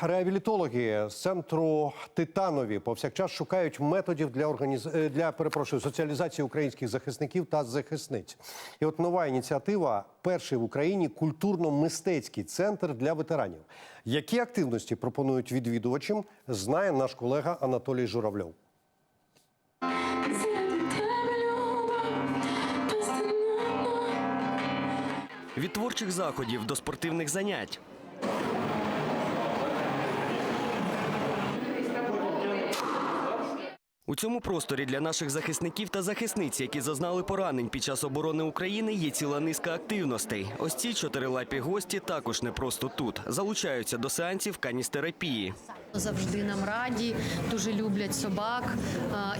Реабілітологи з центру Титанові повсякчас шукають методів для організ... е, для перепрошую соціалізації українських захисників та захисниць. І от нова ініціатива перший в Україні культурно-мистецький центр для ветеранів. Які активності пропонують відвідувачам, знає наш колега Анатолій Журавльов. Від творчих заходів до спортивних занять. У цьому просторі для наших захисників та захисниць, які зазнали поранень під час оборони України, є ціла низка активностей. Ось ці чотирилапі гості також не просто тут. Залучаються до сеансів каністерапії. Завжди нам раді, дуже люблять собак,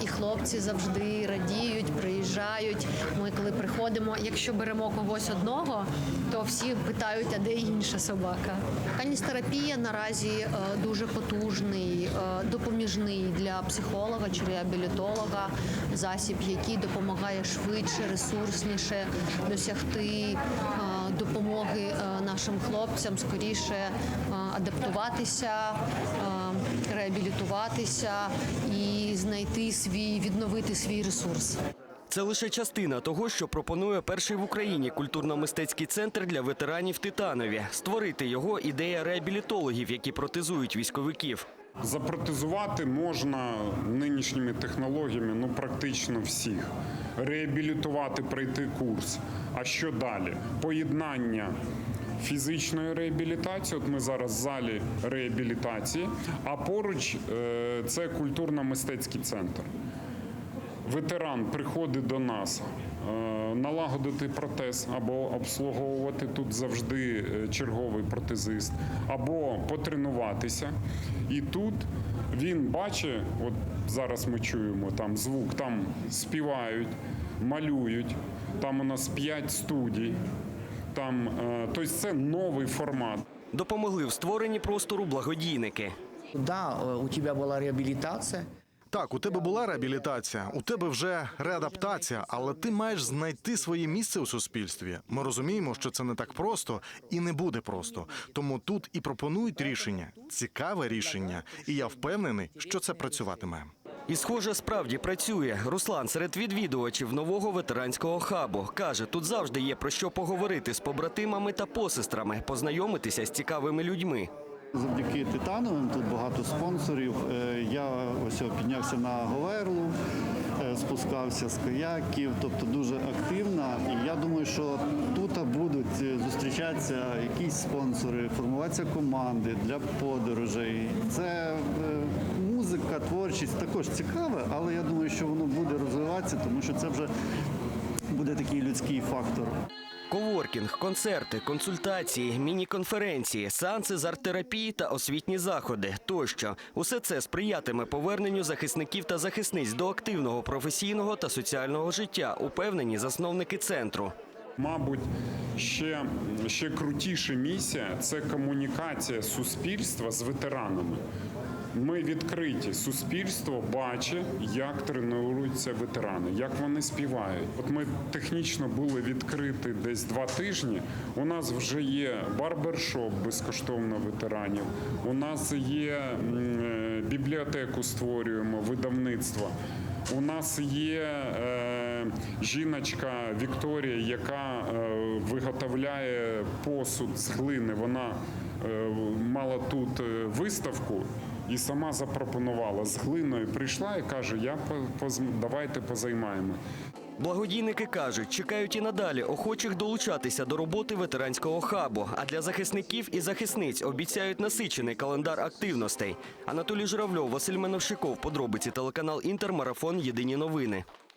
і хлопці завжди радіють, приїжджають. Ми коли приходимо, якщо беремо когось одного, то всі питають, а де інша собака. Каністерапія наразі е, дуже потужний, е, допоміжний для психолога чи реабілітолога засіб, який допомагає швидше, ресурсніше досягти е, допомоги нашим хлопцям, скоріше адаптуватися, реабілітуватися і знайти свій, відновити свій ресурс. Це лише частина того, що пропонує перший в Україні культурно-мистецький центр для ветеранів Титанові. Створити його ідея реабілітологів, які протезують військовиків. Запротезувати можна нинішніми технологіями ну практично всіх. Реабілітувати, пройти курс. А що далі? Поєднання фізичної реабілітації. От ми зараз в залі реабілітації, а поруч е, це культурно-мистецький центр. Ветеран приходить до нас. е, Налагодити протез або обслуговувати тут завжди е, черговий протезист, або потренуватися. І тут він бачить, от зараз ми чуємо там звук, там співають, малюють. Там у нас п'ять студій. Там, е, тобто це новий формат. Допомогли в створенні простору благодійники. Да, э, у тебя была реабилитация. Так, у тебе була реабілітація, у тебе вже реадаптація, але ти маєш знайти своє місце у суспільстві. Ми розуміємо, що це не так просто і не буде просто. Тому тут і пропонують рішення, цікаве рішення, і я впевнений, що це працюватиме. І, схоже, справді працює. Руслан серед відвідувачів нового ветеранського хабу каже, тут завжди є про що поговорити з побратимами та посестрами, познайомитися з цікавими людьми. Завдяки Титановим тут багато спонсорів. Е, Я ось піднявся на Говерлу, е, спускався з каяків, тобто дуже активна. І я думаю, що тут будуть е, зустрічатися якісь спонсори, формуватися команди для подорожей. Це музика, творчість також цікаве, але я думаю, що воно буде розвиватися, тому що це вже буде такий людський фактор. Коворкінг, концерти, консультації, міні-конференції, сеанси з арт-терапії та освітні заходи тощо. Усе це сприятиме поверненню захисників та захисниць до активного професійного та соціального життя, упевнені засновники центру. Мабуть, ще, ще крутіша місія це комунікація суспільства з ветеранами. Ми відкриті. Суспільство бачить, як тренуються ветерани, як вони співають. От ми технічно були відкриті десь два тижні. У нас вже є барбершоп безкоштовно ветеранів. У нас є е, бібліотеку, створюємо видавництво. У нас є е, жіночка Вікторія, яка е, виготовляє посуд з глини. Вона е, мала тут е, виставку і сама запропонувала з глиною. Прийшла і каже: Я давайте позаймаємо. Благодійники кажуть, чекають і надалі охочих долучатися до роботи ветеранського хабу. А для захисників і захисниць обіцяють насичений календар активностей. Анатолій Журавльов, Василь Меновщиков, подробиці телеканал Інтермарафон Єдині новини.